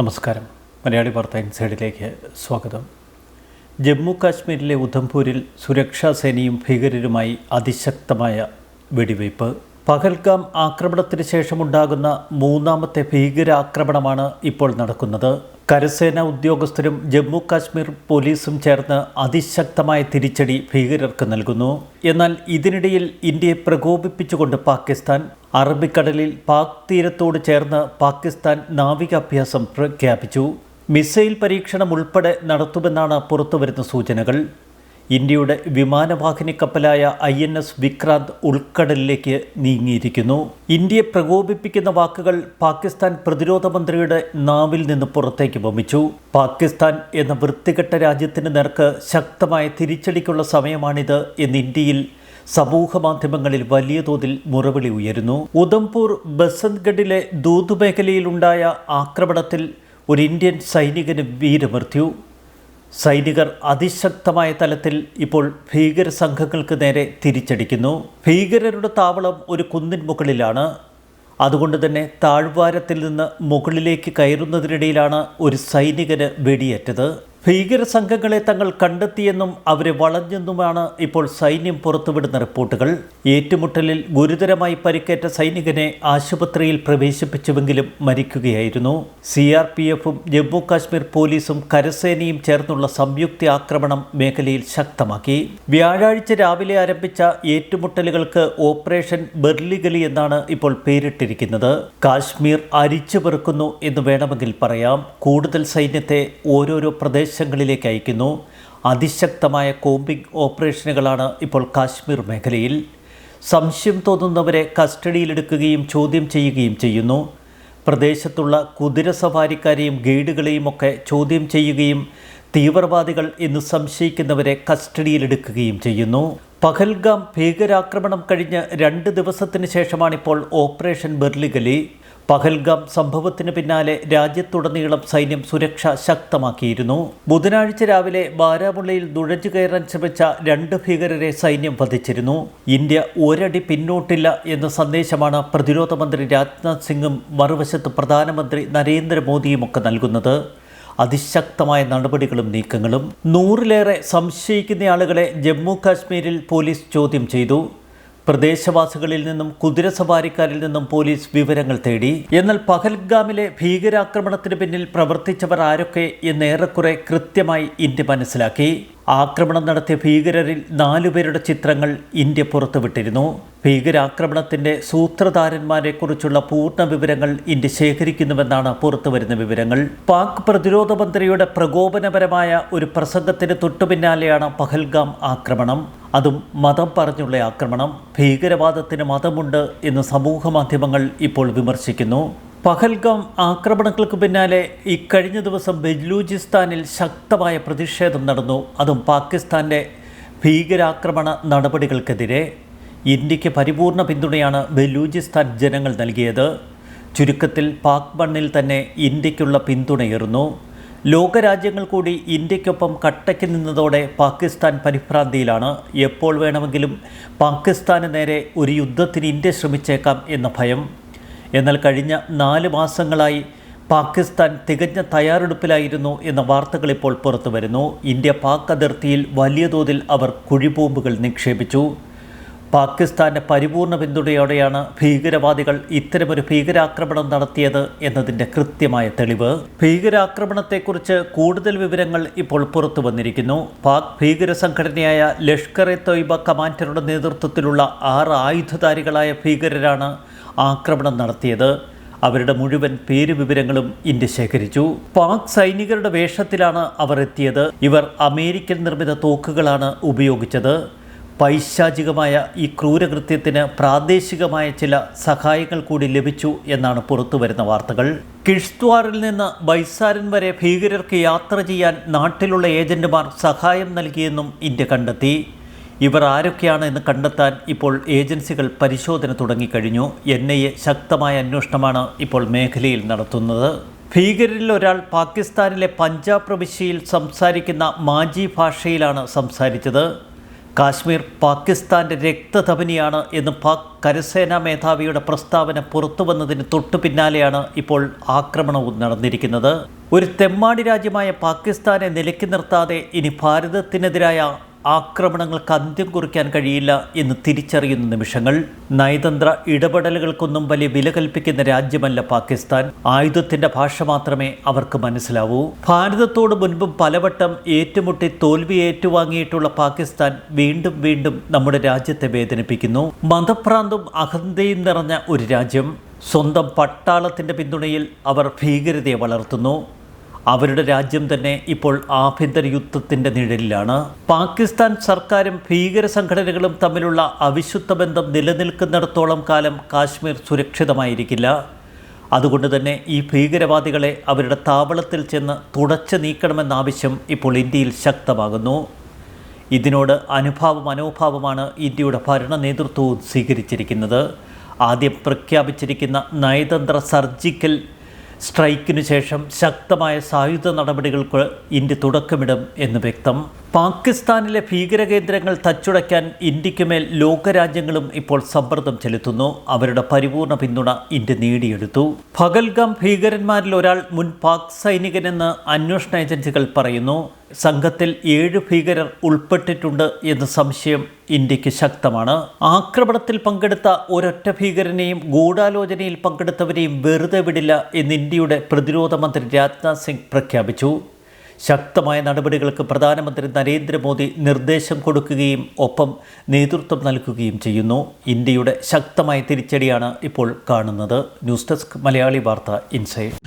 നമസ്കാരം. മലയാളി വാർത്ത ഇൻസൈഡിലേക്ക് സ്വാഗതം. ജമ്മു കാശ്മീരിലെ ഉധംപൂരിൽ സുരക്ഷാ സേനയും ഭീകരരുമായി അതിശക്തമായ വെടിവയ്പ്. പഹൽഗാം ആക്രമണത്തിന് ശേഷമുണ്ടാകുന്ന മൂന്നാമത്തെ ഭീകരാക്രമണമാണ് ഇപ്പോൾ നടക്കുന്നത്. കരസേന ഉദ്യോഗസ്ഥരും ജമ്മു കാശ്മീർ പോലീസും ചേർന്ന് അതിശക്തമായ തിരിച്ചടി ഭീകരർക്ക് നൽകുന്നു. എന്നാൽ ഇതിനിടയിൽ ഇന്ത്യയെ പ്രകോപിപ്പിച്ചുകൊണ്ട് പാകിസ്ഥാൻ അറബിക്കടലിൽ പാക് തീരത്തോട് ചേർന്ന് പാകിസ്ഥാൻ നാവികാഭ്യാസം പ്രഖ്യാപിച്ചു. മിസൈൽ പരീക്ഷണം ഉൾപ്പെടെ നടത്തുമെന്നാണ് പുറത്തുവരുന്ന സൂചനകൾ. ഇന്ത്യയുടെ വിമാനവാഹിനി കപ്പലായ ഐ എൻ എസ് വിക്രാന്ത് ഉൾക്കടലിലേക്ക് നീങ്ങിയിരിക്കുന്നു. ഇന്ത്യയെ പ്രകോപിപ്പിക്കുന്ന വാക്കുകൾ പാകിസ്ഥാൻ പ്രതിരോധ മന്ത്രിയുടെ നാവിൽ നിന്ന് പുറത്തേക്ക് വമിച്ചു. പാകിസ്ഥാൻ എന്ന വൃത്തികെട്ട രാജ്യത്തിന് നേർക്ക് ശക്തമായ തിരിച്ചടിക്കുള്ള സമയമാണിത് എന്ന് ഇന്ത്യയിൽ സമൂഹ മാധ്യമങ്ങളിൽ വലിയ തോതിൽ മുറവിളി ഉയരുന്നു. ഉധംപൂർ ബസന്ത്ഗഡിലെ ദൂത് മേഖലയിലുണ്ടായ ആക്രമണത്തിൽ ഒരു ഇന്ത്യൻ സൈനികന് വീരമൃത്യു. സൈനികർ അതിശക്തമായ തലത്തിൽ ഇപ്പോൾ ഭീകര സംഘങ്ങൾക്ക് നേരെ തിരിച്ചടിക്കുന്നു. ഭീകരരുടെ താവളം ഒരു കുന്നിൻ മുകളിലാണ്. അതുകൊണ്ട് തന്നെ താഴ്വാരത്തിൽ നിന്ന് മുകളിലേക്ക് കയറുന്നതിനിടയിലാണ് ഒരു സൈനികന് വെടിയേറ്റത്. ഭീകര സംഘങ്ങളെ തങ്ങൾ കണ്ടെത്തിയെന്നും അവരെ വളഞ്ഞെന്നുമാണ് ഇപ്പോൾ സൈന്യം പുറത്തുവിടുന്ന റിപ്പോർട്ടുകൾ. ഏറ്റുമുട്ടലിൽ ഗുരുതരമായി പരിക്കേറ്റ സൈനികനെ ആശുപത്രിയിൽ പ്രവേശിപ്പിച്ചുവെങ്കിലും മരിക്കുകയായിരുന്നു. സി ആർ പി എഫും ജമ്മു കാശ്മീർ പോലീസും കരസേനയും ചേർന്നുള്ള സംയുക്ത ആക്രമണം മേഖലയിൽ ശക്തമാക്കി. വ്യാഴാഴ്ച രാവിലെ ആരംഭിച്ച ഏറ്റുമുട്ടലുകൾക്ക് ഓപ്പറേഷൻ ബെർലിഗലി എന്നാണ് ഇപ്പോൾ പേരിട്ടിരിക്കുന്നത്. കാശ്മീർ അരിച്ചു പെറുക്കുന്നു എന്ന് വേണമെങ്കിൽ പറയാം. കൂടുതൽ സൈന്യത്തെ ഓരോരോ പ്രദേശങ്ങളിലേക്ക് അയക്കുന്നു. അതിശക്തമായ കോമ്പിംഗ് ഓപ്പറേഷനുകളാണ് ഇപ്പോൾ കാശ്മീർ മേഖലയിൽ. സംശയം തോന്നുന്നവരെ കസ്റ്റഡിയിലെടുക്കുകയും ചോദ്യം ചെയ്യുകയും ചെയ്യുന്നു. പ്രദേശത്തുള്ള കുതിര സവാരിക്കാരെയും ഗൈഡുകളെയും ഒക്കെ ചോദ്യം ചെയ്യുകയും തീവ്രവാദികൾ എന്ന് സംശയിക്കുന്നവരെ കസ്റ്റഡിയിലെടുക്കുകയും ചെയ്യുന്നു. പഹൽഗാം ഭീകരാക്രമണം കഴിഞ്ഞ് രണ്ട് ദിവസത്തിന് ശേഷമാണിപ്പോൾ ഓപ്പറേഷൻ ബെർലിഗലി. പഹൽഗാം സംഭവത്തിന് പിന്നാലെ രാജ്യത്തുടനീളം സൈന്യം സുരക്ഷ ശക്തമാക്കിയിരുന്നു. ബുധനാഴ്ച രാവിലെ ബാരാമുള്ളയിൽ നുഴഞ്ഞു കയറാൻ ശ്രമിച്ച രണ്ട് ഭീകരരെ സൈന്യം വധിച്ചിരുന്നു. ഇന്ത്യ ഒരടി പിന്നോട്ടില്ല എന്ന സന്ദേശമാണ് പ്രതിരോധ മന്ത്രി രാജ്നാഥ് സിംഗും മറുവശത്ത് പ്രധാനമന്ത്രി നരേന്ദ്രമോദിയുമൊക്കെ നൽകുന്നത്. അതിശക്തമായ നടപടികളും നീക്കങ്ങളും നൂറിലേറെ സംശയിക്കുന്ന ആളുകളെ ജമ്മു കാശ്മീരിൽ പോലീസ് ചോദ്യം ചെയ്തു. പ്രദേശവാസികളിൽ നിന്നും കുതിരസവാരിക്കാരിൽ നിന്നും പോലീസ് വിവരങ്ങൾ തേടി. എന്നാൽ പഹൽഗാമിലെ ഭീകരാക്രമണത്തിന് പിന്നിൽ പ്രവർത്തിച്ചവർ ആരൊക്കെ എന്നേറെക്കുറെ കൃത്യമായി ഇന്ത്യ മനസ്സിലാക്കി. ആക്രമണം നടത്തിയ ഭീകരരിൽ നാലുപേരുടെ ചിത്രങ്ങൾ ഇന്ത്യ പുറത്തുവിട്ടിരുന്നു. ഭീകരാക്രമണത്തിന്റെ സൂത്രധാരന്മാരെക്കുറിച്ചുള്ള പൂർണ വിവരങ്ങൾ ഇന്ത്യ ശേഖരിക്കുന്നുവെന്നാണ് പുറത്തുവരുന്ന വിവരങ്ങൾ. പാക് പ്രതിരോധ മന്ത്രിയുടെ പ്രകോപനപരമായ ഒരു പ്രസംഗത്തിന് തൊട്ടുപിന്നാലെയാണ് പഹൽഗാം ആക്രമണം. അതും മതം പറഞ്ഞുള്ള ആക്രമണം. ഭീകരവാദത്തിന് മതമുണ്ട് എന്ന് സമൂഹ മാധ്യമങ്ങൾ ഇപ്പോൾ വിമർശിക്കുന്നു. പഹൽഗാം ആക്രമണങ്ങൾക്ക് പിന്നാലെ ഇക്കഴിഞ്ഞ ദിവസം ബലൂചിസ്ഥാനിൽ ശക്തമായ പ്രതിഷേധം നടന്നു. അതും പാകിസ്ഥാന്റെ ഭീകരാക്രമണ നടപടികൾക്കെതിരെ ഇന്ത്യയ്ക്ക് പരിപൂർണ പിന്തുണയാണ് ബലൂചിസ്ഥാൻ ജനങ്ങൾ നൽകിയത്. ചുരുക്കത്തിൽ പാക് മണ്ണിൽ തന്നെ ഇന്ത്യക്കുള്ള പിന്തുണയേറുന്നു. ലോകരാജ്യങ്ങൾ കൂടി ഇന്ത്യക്കൊപ്പം കട്ടയ്ക്ക് നിന്നതോടെ പാകിസ്ഥാൻ പരിഭ്രാന്തിയിലാണ്. എപ്പോൾ വേണമെങ്കിലും പാകിസ്ഥാന് നേരെ ഒരു യുദ്ധത്തിന് ഇന്ത്യ ശ്രമിച്ചേക്കാം എന്ന ഭയം. എന്നാൽ കഴിഞ്ഞ നാല് മാസങ്ങളായി പാകിസ്ഥാൻ തികഞ്ഞ തയ്യാറെടുപ്പിലായിരുന്നു എന്ന വാർത്തകൾ ഇപ്പോൾ പുറത്തുവരുന്നു. ഇന്ത്യ പാക് അതിർത്തിയിൽ വലിയ തോതിൽ അവർ കുഴിബോംബുകൾ നിക്ഷേപിച്ചു. പാകിസ്ഥാന്റെ പരിപൂർണ പിന്തുണയോടെയാണ് ഭീകരവാദികൾ ഇത്തരമൊരു ഭീകരാക്രമണം നടത്തിയത് എന്നതിന്റെ കൃത്യമായ തെളിവ്. ഭീകരാക്രമണത്തെക്കുറിച്ച് കൂടുതൽ വിവരങ്ങൾ ഇപ്പോൾ പുറത്തു വന്നിരിക്കുന്നു. പാക് ഭീകര സംഘടനയായ ലഷ്കർ എ തൊയ്ബ കമാൻഡറുടെ നേതൃത്വത്തിലുള്ള ആറ് ആയുധധാരികളായ ഭീകരരാണ് ആക്രമണം നടത്തിയത്. അവരുടെ മുഴുവൻ പേര് വിവരങ്ങളും ഇന്ത്യ ശേഖരിച്ചു. പാക് സൈനികരുടെ വേഷത്തിലാണ് അവർ എത്തിയത്. ഇവർ അമേരിക്കൻ നിർമ്മിത തോക്കുകളാണ് ഉപയോഗിച്ചത്. പൈശാചികമായ ഈ ക്രൂരകൃത്യത്തിന് പ്രാദേശികമായ ചില സഹായങ്ങൾ കൂടി ലഭിച്ചു എന്നാണ് പുറത്തുവരുന്ന വാർത്തകൾ. കിഷ്ത്വാറിൽ നിന്ന് ബൈസാരൻ വരെ ഭീകരർക്ക് യാത്ര ചെയ്യാൻ നാട്ടിലുള്ള ഏജന്റുമാർ സഹായം നൽകിയെന്നും ഇന്ത്യ കണ്ടെത്തി. ഇവർ ആരൊക്കെയാണ് എന്ന് കണ്ടെത്താൻ ഇപ്പോൾ ഏജൻസികൾ പരിശോധന തുടങ്ങിക്കഴിഞ്ഞു. എൻ ഐ എ ശക്തമായ അന്വേഷണമാണ് ഇപ്പോൾ മേഖലയിൽ നടത്തുന്നത്. ഭീകരിൽ ഒരാൾ പാകിസ്ഥാനിലെ പഞ്ചാബ് പ്രവിശ്യയിൽ സംസാരിക്കുന്ന മാജി ഭാഷയിലാണ് സംസാരിച്ചത്. കാശ്മീർ പാകിസ്ഥാന്റെ രക്തധമനിയാണ് എന്ന് പാക് കരസേനാ മേധാവിയുടെ പ്രസ്താവന പുറത്തു വന്നതിന് തൊട്ടു പിന്നാലെയാണ് ഇപ്പോൾ ആക്രമണവും നടന്നിരിക്കുന്നത്. ഒരു തെമ്മാടി രാജ്യമായ പാകിസ്ഥാനെ നിലയ്ക്ക് നിർത്താതെ ഇനി ഭാരതത്തിനെതിരായ ആക്രമണങ്ങൾക്ക് അന്ത്യം കുറിക്കാൻ കഴിയില്ല എന്ന് തിരിച്ചറിയുന്ന നിമിഷങ്ങൾ. നയതന്ത്ര ഇടപെടലുകൾക്കൊന്നും വലിയ വില കൽപ്പിക്കുന്ന രാജ്യമല്ല പാകിസ്ഥാൻ. ആയുധത്തിന്റെ ഭാഷ മാത്രമേ അവർക്ക് മനസ്സിലാവൂ. ഭാരതത്തോട് മുൻപും പലവട്ടം ഏറ്റുമുട്ടി തോൽവി ഏറ്റുവാങ്ങിയിട്ടുള്ള പാകിസ്ഥാൻ വീണ്ടും വീണ്ടും നമ്മുടെ രാജ്യത്തെ വേദനിപ്പിക്കുന്നു. മതഭ്രാന്തും അഹന്തയും നിറഞ്ഞ ഒരു രാജ്യം. സ്വന്തം പട്ടാളത്തിന്റെ പിന്തുണയിൽ അവർ ഭീകരതയെ വളർത്തുന്നു. അവരുടെ രാജ്യം തന്നെ ഇപ്പോൾ ആഭ്യന്തര യുദ്ധത്തിന്റെ നിഴലിലാണ്. പാകിസ്ഥാൻ സർക്കാരും ഭീകര സംഘടനകളും തമ്മിലുള്ള അവിശുദ്ധ ബന്ധം നിലനിൽക്കുന്നിടത്തോളം കാലം കാശ്മീർ സുരക്ഷിതമായിരിക്കില്ല. അതുകൊണ്ട് തന്നെ ഈ ഭീകരവാദികളെ അവരുടെ താവളത്തിൽ ചെന്ന് തുടച്ചു നീക്കണമെന്ന ആവശ്യം ഇപ്പോൾ ഇന്ത്യയിൽ ശക്തമാകുന്നു. ഇതിനോട് അനുഭാവ മനോഭാവമാണ് ഇന്ത്യയുടെ ഭരണ നേതൃത്വവും സ്വീകരിച്ചിരിക്കുന്നത്. ആദ്യം പ്രഖ്യാപിച്ചിരിക്കുന്ന നയതന്ത്ര സർജിക്കൽ സ്ട്രൈക്കിനു ശേഷം ശക്തമായ സായുധ നടപടികൾക്ക് ഇന്ത്യ തുടക്കമിടും എന്ന് വ്യക്തം. പാകിസ്ഥാനിലെ ഭീകരകേന്ദ്രങ്ങൾ തച്ചുടയ്ക്കാൻ ഇന്ത്യക്കുമേൽ ലോകരാജ്യങ്ങളും ഇപ്പോൾ സമ്മർദ്ദം ചെലുത്തുന്നു. അവരുടെ പരിപൂർണ പിന്തുണ ഇന്ത്യ നേടിയെടുത്തു. ഭഗൽഗാം ഭീകരന്മാരിൽ ഒരാൾ മുൻ പാക് സൈനികനെന്ന് അന്വേഷണ ഏജൻസികൾ പറയുന്നു. സംഘത്തിൽ ഏഴ് ഭീകരർ ഉൾപ്പെട്ടിട്ടുണ്ട് എന്ന സംശയം ഇന്ത്യയ്ക്ക് ശക്തമാണ്. ആക്രമണത്തിൽ പങ്കെടുത്ത ഒരൊറ്റ ഭീകരനെയും ഗൂഢാലോചനയിൽ പങ്കെടുത്തവരെയും വെറുതെ വിടില്ല എന്ന് ഇന്ത്യയുടെ പ്രതിരോധ മന്ത്രി രാജ്നാഥ് സിംഗ് പ്രഖ്യാപിച്ചു. ശക്തമായ നടപടികൾക്ക് പ്രധാനമന്ത്രി നരേന്ദ്രമോദി നിർദ്ദേശം കൊടുക്കുകയും ഒപ്പം നേതൃത്വം നൽകുകയും ചെയ്യുന്നു. ഇന്ത്യയുടെ ശക്തമായ തിരിച്ചടിയാണ് ഇപ്പോൾ കാണുന്നത്. ന്യൂസ് ഡെസ്ക് മലയാളി വാർത്ത ഇൻസൈഡ്.